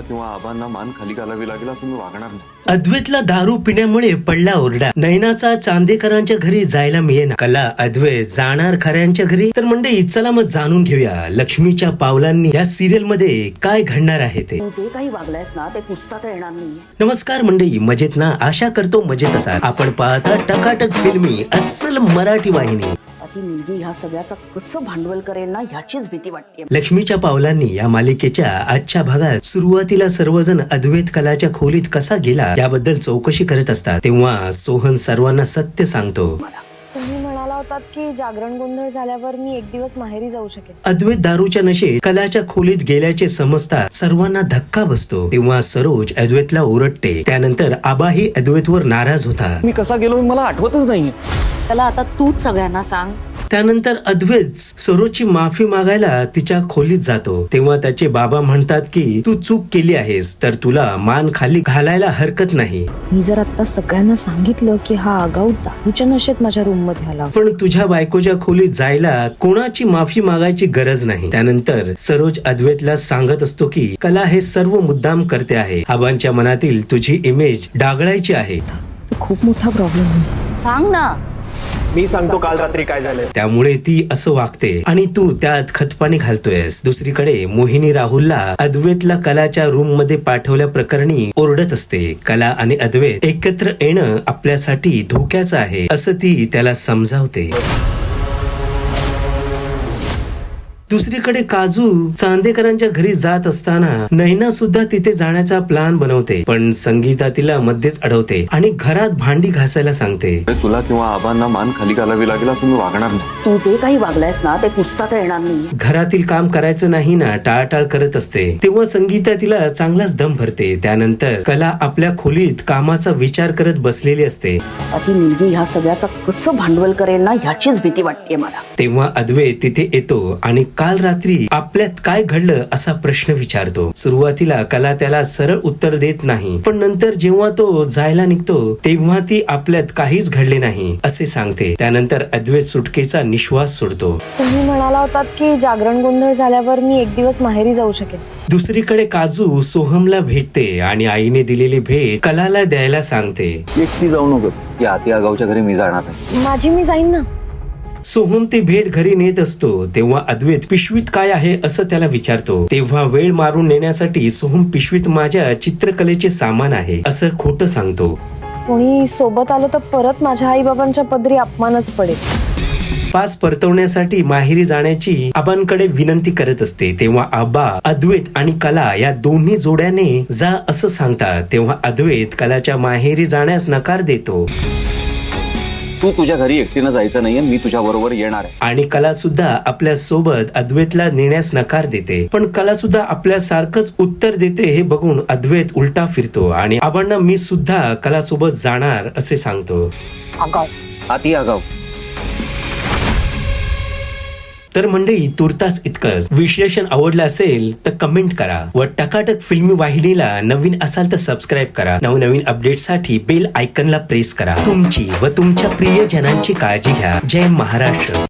किंवा आबांना मान खाली घालावी लागेल असं मी वागणार नाही. अद्वैतला दारू पिण्यामुळे पडला ओरडा. नयनाचा चांदेकरांच्या घरी जायला मिळेना. कला अद्वैत जाणार खऱ्यांच्या घरी. तर मंडळी चला मग जाणून घेऊया लक्ष्मीच्या पावलांनी या सिरियलमध्ये काय घडणार आहे ते. जे काही वागलायस ना ते पुसता तर येणार नाहीये. नमस्कार मंडळी मजेत ना? आशा करतो मजेत असाल आपण पाहता टकाटक फिल्मी अस्सल मराठी वाहिनी. ती मुलगी ह्या सगळ्याचं कसं भांडवल करेल ना ह्याचीच भीती वाटते लक्ष्मीच्या पावलांनी या मालिकेच्या आजच्या भागात सुरुवातीला सर्वजण अद्वैत कलाच्या खोलीत कसा गेला याबद्दल चौकशी करत असतात तेव्हा सोहन सर्वांना सत्य सांगतो. मला होतात की जागरण गोंधळ झाल्यावर मी एक दिवस माहेरी जाऊ शकेन? अद्वैत दारूच्या नशेत कलाच्या खोलीत गेल्याचे समजता सर्वांना धक्का बसतो. तेव्हा सरोज अद्वैतला ओरडते. त्यानंतर आबाही अद्वैतवर नाराज होता मी कसा गेलो हे मला आठवतच नाहीये. त्याला आता तूच सगळ्यांना सांग. त्यानंतर अद्वैत सरोजची माफी मागायला तिच्या खोलीत जातो. तेव्हा त्याचे बाबा म्हणतात की तू चूक केली आहेस तर तुला मान खाली घालायला हरकत नाही. मी जर आता सगळ्यांना सांगितलं की हा आगाऊ दारूच्या नशेत माझ्या रूममध्ये आला. पण तुझ्या बायकोच्या खोलीत जायला कोणाची माफी मागायची गरज नाही. त्यानंतर सरोज अद्वैतला सांगत असतो की कला हे सर्व मुद्दाम करते आहे. आबांच्या मनातील तुझी इमेज डागळायची आहे. खूप मोठा प्रॉब्लेम आहे. सांग ना. मी सांगतो काल रात्री काय झालं त्यामुळे ती असं वागते आणि तू त्यात खतपाणी घालतोयस. दुसरीकडे मोहिनी राहुलला अद्वैतला कलाच्या रूममध्ये पाठवल्या प्रकरणी ओरडत असते. कला आणि अद्वैत एकत्र येणं आपल्यासाठी धोक्याचं आहे असं ती त्याला समजावते. दुसरीकडे काजू चांदेकरांच्या घरी जात असताना नैना सुद्धा तिथे जाण्याचा प्लान बनवते पण संगीता तिला मध्येच अडवते आणि घरात भांडी घासायला सांगते. तुला किंवा आबांना मान खाली घालावी लागेल असं मी वागणार नाही. तू जे काही वागलायस ना ते पुसता तर येणार नाहीये. घरातील काम करायचं नाही ना टाळटाळ करत असते. तेव्हा संगीता तिला चांगलाच दम भरते. त्यानंतर कला आपल्या खोलीत कामाचा विचार करत बसलेली असते. आता ती मुलगी ह्या सगळ्याचं कसं भांडवल करेल ना ह्याचीच भीती वाटते मला. तेव्हा अद्वैत तिथे येतो आणि काल रात्री आपल्यात काय घडलं असा प्रश्न विचारतो. सुरुवातीला कला त्याला सरळ उत्तर देत नाही पण नंतर जेव्हा तो जायला निघतो तेव्हा ती आपल्यात काहीच घडले नाही असे सांगते. त्यानंतर अद्वैत सुटकेचा निश्वास सोडतो. तुम्ही म्हणाला होतात की जागरण गोंधळ झाल्यावर मी एक दिवस माहेरी जाऊ शकेन. दुसरीकडे काजू सोहमला भेटते आणि आईने दिलेली भेट कलाला द्यायला सांगते. एकटी जाऊ नको आगावच्या घरी मी जाणार नाही. माझी मी जाईन ना? सोहम ते भेट घरी नेत असतो तेव्हा अद्वैत पिशवीत काय आहे असं त्याला विचारतो. तेव्हा वेळ मारून नेण्यासाठी सोहम पिशवीत माझ्या चित्रकलेचे सामान आहे असं खोटं सांगतो. कोणी सोबत आलं तर परत माझ्या आई बाबांच्या पदरी अपमानच पडेल. पास परतवण्यासाठी माहेरी जाण्याची आबांकडे विनंती करत असते तेव्हा आबा अद्वैत आणि कला या दोन्ही जोड्याने जा असं सांगतात तेव्हा अद्वैत कलाच्या माहेरी जाण्यास नकार देतो. तू तुझ्या घरी एकटीनं जायचं नाहीये मी तुझ्या बरोबर येणार आहे. आणि कला सुद्धा आपल्यासोबत अद्वैतला नेण्यास नकार देते. पण कला सुद्धा आपल्या सारखंच उत्तर देते हे बघून अद्वैत उलटा फिरतो आणि आबांना मी सुद्धा कला सोबत जाणार असे सांगतो. आगाव आती आगाव तर मंडळी तुर्तास इतकंच. विश्लेषण आवडलं असेल तर कमेंट करा व टकाटक फिल्मी वाहिनीला नवीन असाल तर सबस्क्राईब करा. नवनवीन अपडेटसाठी बेल आयकनला प्रेस करा. तुमची व तुमच्या प्रियजनांची काळजी घ्या. जय महाराष्ट्र.